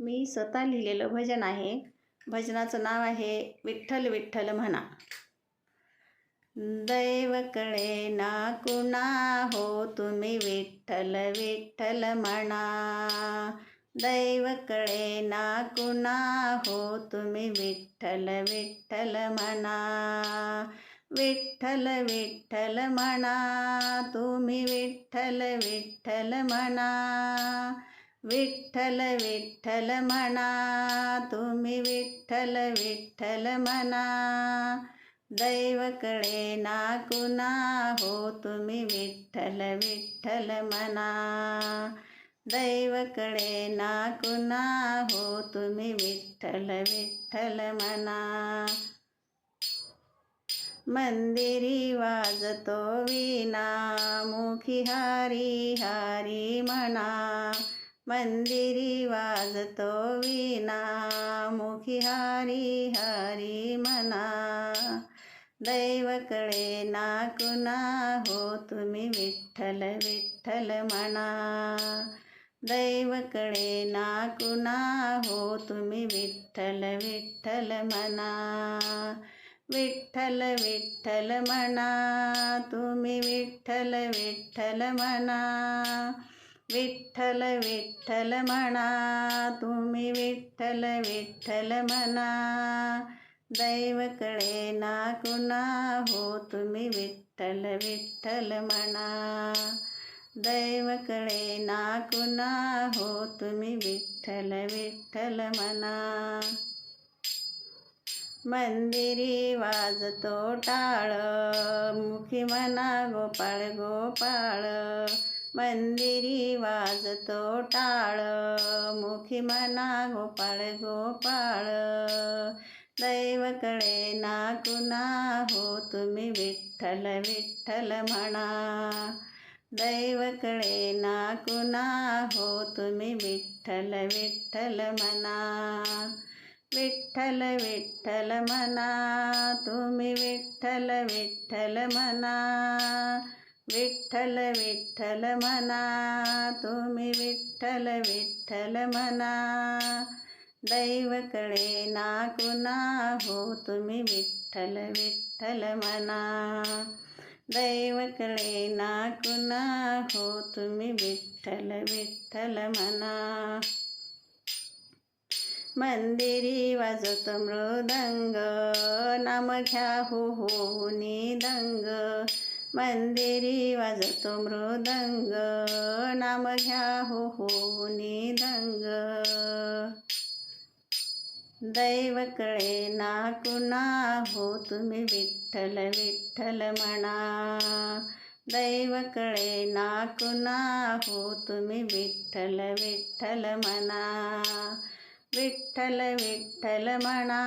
मी स्वतः लिहिलेलं भजन आहे. भजनाचं नाव आहे विठ्ठल विठ्ठल म्हणा. दैवकडे ना कुणा हो तुम्ही विठ्ठल विठ्ठल म्हणा. दैवकडे ना कुणा हो तुम्ही विठ्ठल विठ्ठल म्हणा. विठ्ठल विठ्ठल म्हणा तुम्ही विठ्ठल विठ्ठल म्हणा. विठ्ठल विठ्ठल म्हणा तुम्ही विठ्ठल विठ्ठल म्हणा दैवकडे नाकुना ना कुणा हो तुम्ही विठ्ठल विठ्ठल म्हणा दैवकडे नाकुना ना कुणा हो तुम्ही विठ्ठल विठ्ठल म्हणा मंदिरी वाजतो विना मुखी हारी हारी म्हणा मंदिरी वाजतो विना मुखी हारी हारी म्हणा दैवकडे नाकुना ना हो तुम्ही विठ्ठल विठ्ठल म्हणा दैवकडे नाकुना ना हो तुम्ही विठ्ठल विठ्ठल म्हणा विठ्ठल विठ्ठल म्हणा तुम्ही विठ्ठल विठ्ठल म्हणा विठ्ठल विठ्ठल म्हणा तुम्ही विठ्ठल विठ्ठल म्हणा दैवकडे ना कुणा हो तुम्ही विठ्ठल विठ्ठल म्हणा दैवकडे ना कुणा हो तुम्ही विठ्ठल विठ्ठल म्हणा मंदिरी वाजतो टाळ मुखी म्हणा गोपाळ गोपाळ. मंदिरी वाजतो टाळ मुखी म्हणा गोपाळ गोपाळ. दैवकडे ना कुणा हो तुम्ही विठ्ठल विठ्ठल म्हणा. दैवकडे ना कुणा हो तुम्ही विठ्ठल विठ्ठल म्हणा. विठ्ठल विठ्ठल म्हणा तुम्ही विठ्ठल विठ्ठल म्हणा. विठ्ठल विठ्ठल म्हणा तुम्ही विठ्ठल विठ्ठल म्हणा दैवकडे ना कुणा हो तुम्ही विठ्ठल विठ्ठल म्हणा दैवकडे ना कुणा हो तुम्ही विठ्ठल विठ्ठल म्हणा मंदिरी वाजतो मृदंग नाम घ्या हो हो दंग मंदिरी वाजतो मृदंग. नाम घ्या हो हो दंग दैव कळे ना कुणा हो तुम्ही विठ्ठल विठ्ठल म्हणा. दैव कळे ना कुणा हो तुम्ही विठ्ठल विठ्ठल म्हणा. विठ्ठल विठ्ठल म्हणा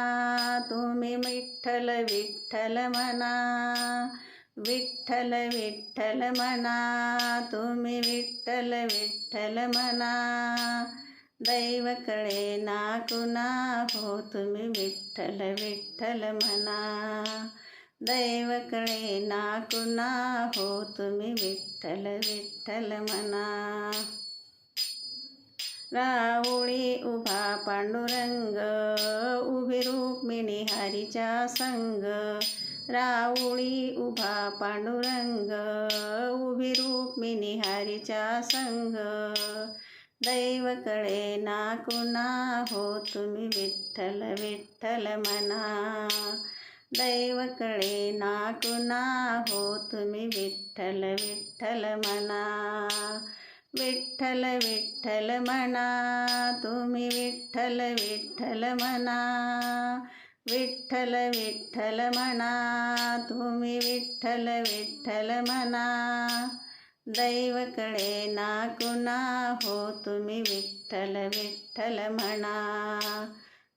तुम्ही विठ्ठल विठ्ठल म्हणा. विठ्ठल विठ्ठल म्हणा तुम्ही विठ्ठल विठ्ठल म्हणा दैव कळे ना कुणा हो तुम्ही विठ्ठल विठ्ठल म्हणा दैव कळे ना कुणा हो तुम्ही विठ्ठल विठ्ठल म्हणा राऊळी उभा पांडुरंग उभी रुक्मिणी हरीच्या संग. राऊळी उभा पांडुरंग उभी रुक्मिणी हरीच्या संग. दैव कळे ना कुणा हो तुम्ही विठ्ठल विठ्ठल म्हणा दैव कळे ना कुणा हो तुम्ही विठ्ठल विठ्ठल म्हणा विठ्ठल विठ्ठल म्हणा तुम्ही विठ्ठल विठ्ठल म्हणा विठ्ठल विठ्ठल म्हणा तुम्ही विठ्ठल विठ्ठल म्हणा दैवकडे ना कुणा हो तुम्ही विठ्ठल विठ्ठल म्हणा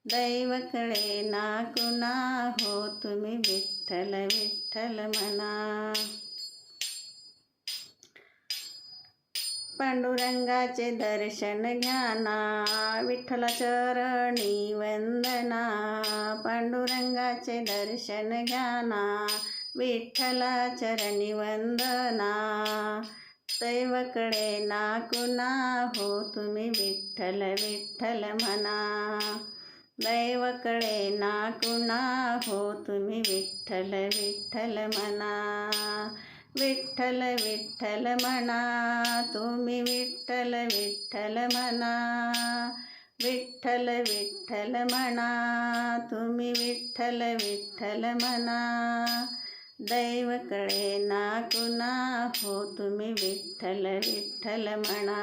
दैवकडे ना कुणा हो तुम्ही विठ्ठल विठ्ठल म्हणा पांडुरंगाचे दर्शन घ्याना विठ्ठला चरणी वंदना. पांडुरंगाचे दर्शन घ्याना विठ्ठला चरणी वंदना. दैवकडे ना कुणा हो तुम्ही विठ्ठल विठ्ठल म्हणा. दैवकडे ना कुणा हो तुम्ही विठ्ठल विठ्ठल म्हणा. विठ्ठल विठ्ठल म्हणा तुम्ही विठ्ठल विठ्ठल म्हणा विठ्ठल विठ्ठल म्हणा तुम्ही विठ्ठल विठ्ठल म्हणा दैवकडे ना कुणा हो तुम्ही विठ्ठल विठ्ठल म्हणा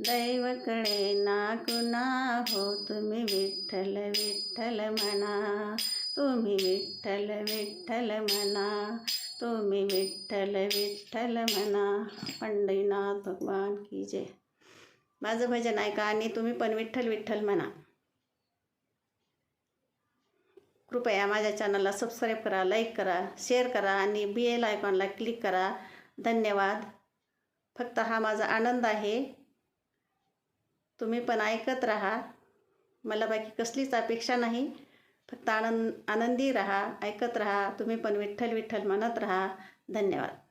दैवकडे ना कुणा हो तुम्ही विठ्ठल विठ्ठल म्हणा तुम्ही विठ्ठल विठ्ठल म्हणा तुम्ही विठ्ठल विठ्ठल म्हणा पंढरीनाथ भगवान की जय. माझं भजन ऐका आणि तुम्ही पण विठ्ठल विठ्ठल म्हणा. कृपया माझ्या चॅनलला सबस्क्राईब करा लाईक करा शेअर करा आणि बी एल आयकॉनला क्लिक करा. धन्यवाद. फक्त हा माझा आनंद आहे. तुम्ही पण ऐकत राहा. मला बाकी कसलीच अपेक्षा नाही. फक्त आनंद आनंदी राहा ऐकत राहा तुम्ही पण विठ्ठल विठ्ठल म्हणत राहा. धन्यवाद.